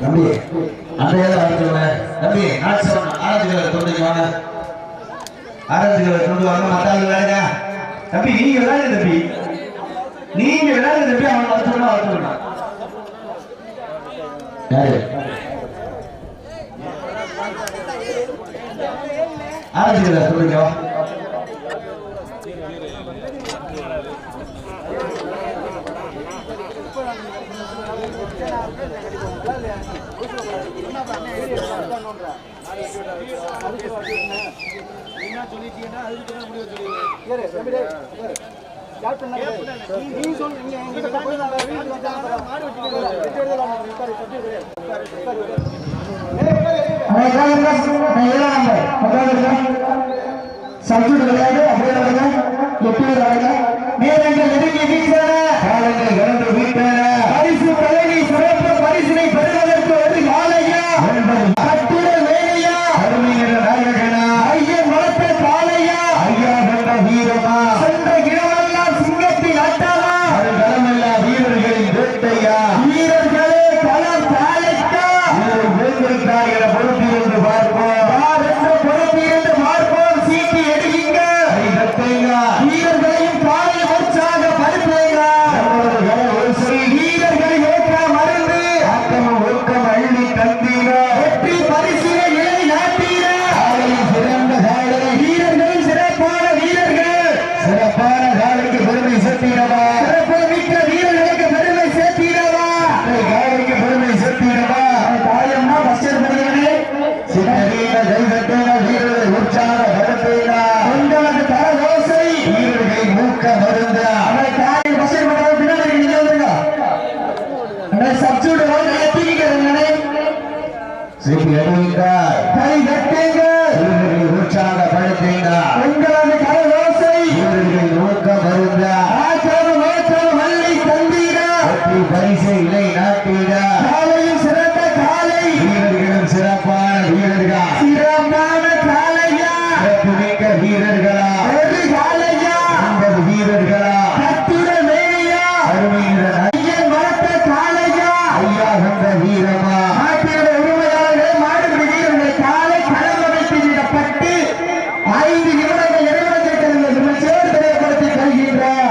தம்பி அன்றையாத வாழ்க்கையில தம்பி நாட்சவன் ஆராய்ச்சிகளை கொண்டு வாங்க. ஆராய்ச்சிகளை கொண்டு வாங்க மத்தாள் வேலையா நீங்க விளையாடு நீங்க விளையாடு தம்பி அவன் வளர்த்துனா வளர்த்துனா யாரு? ஆராய்ச்சிகளை சொல்லுங்க Thank you. சப்ஜெக்ட் கிடையாது அப்படியே எட்டு பேர் ஆடுங்க மேலே எதிர்க்கு 仙台芸 சப்ஜூட் தூக்கிக்கிறேன் கை கட்டுங்க.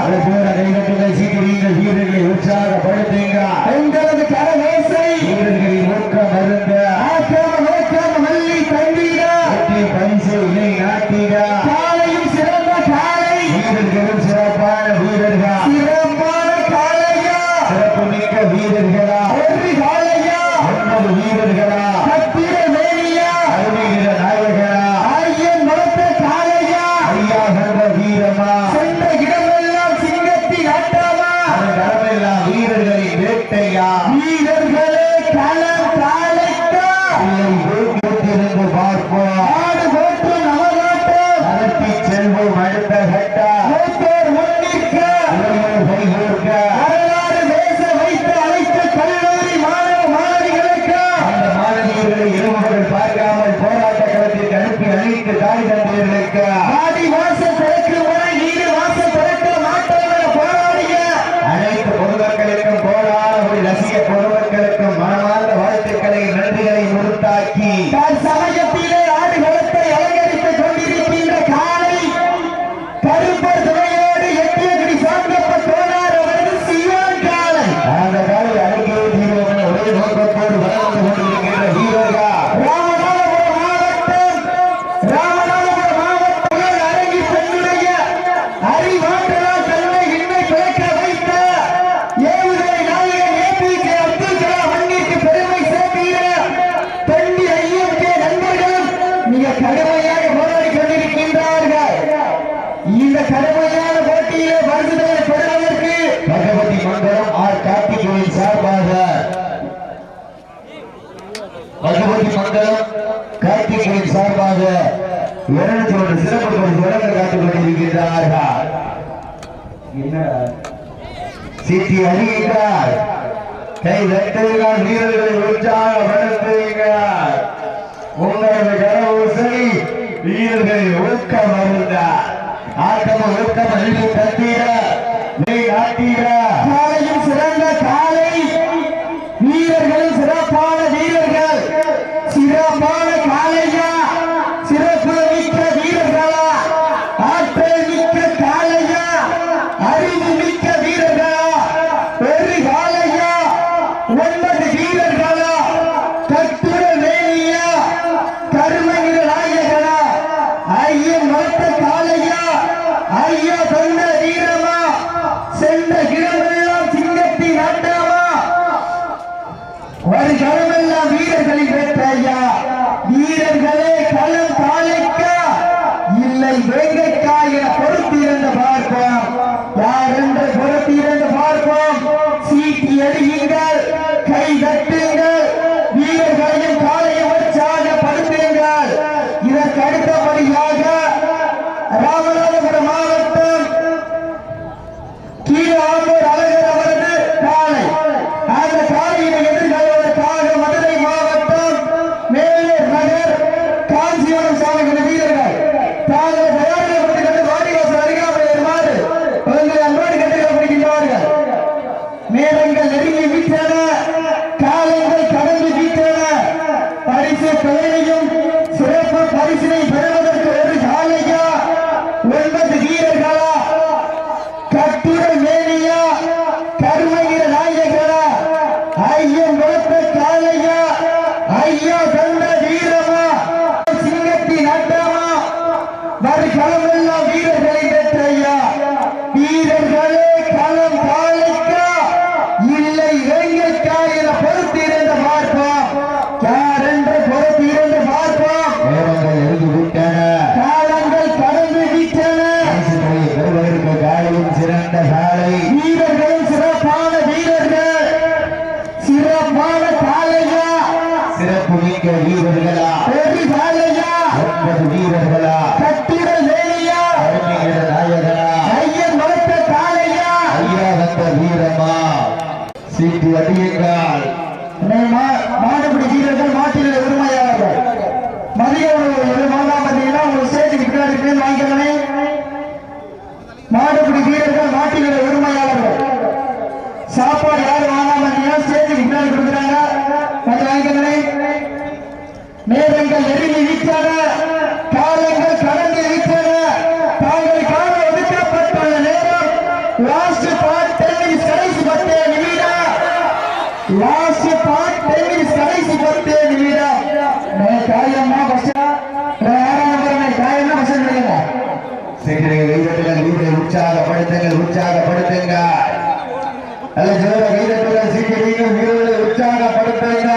Ahora சார்பாக இருநூத்தி ஒன்று சிறப்பு பரிசு வழங்க காத்துக் கொண்டிருக்கிறார்கள் சீட்டி அறிகிறார் கை தட்டுகிறார் வீரர்களை உற்சாகப்படுத்துகிறார் உங்களது கரவூசை வீரர்களை ஊக்கம் அருந்தார் ஆட்டமும் ஊக்கம் அழிவு தத்தீர மெய் ஆட்டீரா இல்லை வேங்கைக்கா என பொறுத்திருந்து பார்ப்போம். யார் என்று பொறுத்திருந்து பார்ப்போம். சீட்டி அடியுங்கள் ஐயா வளர்த்த காலையா ஐயா தந்த வீரமா சிங்கத்தின் அட்டமா வருகளமெல்லாம் வீரர்களை பெற்றையா வீரர்களே களம் காளைக்கா இல்லை வேங்கைக்கா என பொறுத்திருந்து பார்ப்போம் யார் என்று பொறுத்திருந்து பார்ப்போம் நேரங்கள் நெருங்கி விட்டன காலங்கள் கடந்து விட்டன பரிசுகளை பெறுவதற்கு காலையும் சிறந்த காலை வீரர்களும் சிறப்பான வீரர்கள் சிறப்பான காலையா மிக்க வீரர்களா? பெரிய காலையா ஒன்பது வீரர்களா? கட்டிட வேலையா? அருமைகிற நாயகனா ஐயன் வளர்த்த காலையா ஐயா வந்த வீரமா? சீட்டு அடியுங்கள். மாடுபிடி வீரர்கள் மாட்டில் உரிமையாளர்கள். மதிய உணவு மாதம் பார்த்தீங்கன்னா உங்களுக்கு சேர்த்து பின்னாடி வாங்கிக்கவே. மாடுபிடி வீரர்கள் மாட்டில் உரிமையாளர்கள். சாப்பாடு யாரு வாங்காம சேர்த்து பின்னாடி கொடுக்குறாங்க. கொஞ்சம் வாங்கிக்கவே. நேரங்கள் நெருங்கி விட்டன காலங்கள் கடந்து விட்டன தாங்கள் கால ஒதுக்கப்பட்டுள்ள நேரம் லாஸ்ட் பார்ட் டென் மினிட்ஸ் கடைசி பத்து நிமிடம். லாஸ்ட் பார்ட் டென் மினிட்ஸ் கடைசி பத்து நிமிடம். நான் காயம்னா பஸ் உற்சாகப்படுத்துங்கள் உற்சாகப்படுத்துங்க அல்ல ஜோர வீரர்கள் சீக்கிரம் வீரர்களை உற்சாகப்படுத்துங்க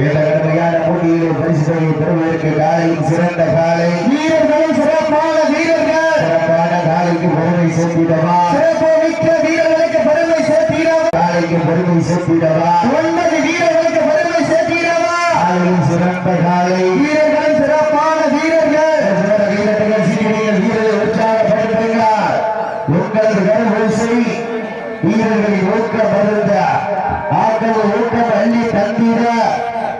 ஏழ கடுமையான போட்டியில் பரிசுகளை பெறுவதற்கு காலையும் சிறந்த காலை வீரர்களும் சிறப்பான வீரர்கள் சிறப்பான காலைக்கு பெருமை சேர்த்திடவா சிறப்பு மிக்க வீரர்களுக்கு பெருமை சேர்த்தீரவா காலைக்கு பெருமை சேர்த்திடவா ஒன்பது வீரர்களுக்கு பெருமை சேர்த்தீரவா காலையும் சிறந்த காலை வீரர்களும் சிறப்பான வீரர்கள் வீரர்கள் சீக்கிரம் வீரரை உற்சாகப்படுத்துங்க உங்களது கருவரிசை வீரர்களின் ஊக்க மருந்த ஆக்கள் ஊக்கம் அள்ளி தந்திட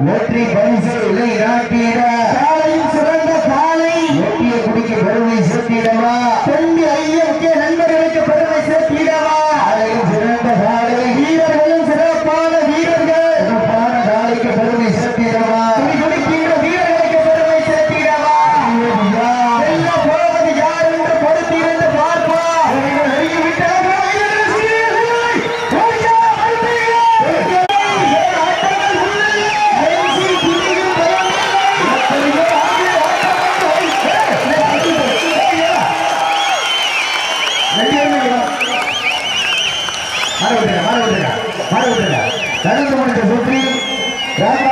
வெற்றி பரிசு இலை நாட்டிட காலையும் சிறந்த காலை. வெற்றிய குடிக்கு பெருமை சேர்த்திடவா. தெந்தி ஐயனுக்கு நண்பர்களுக்கு பெருமை சேர்த்தீரவா காலையும் சிறந்த காலை. வீரர்களும் சிறப்பான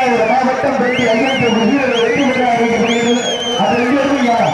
மாவட்டம் பெட்டி ஐயன் வீரர்கள் வெற்றி பெற்ற அறிவிக்கப்படுகிறது அது ரெண்டு யாரா?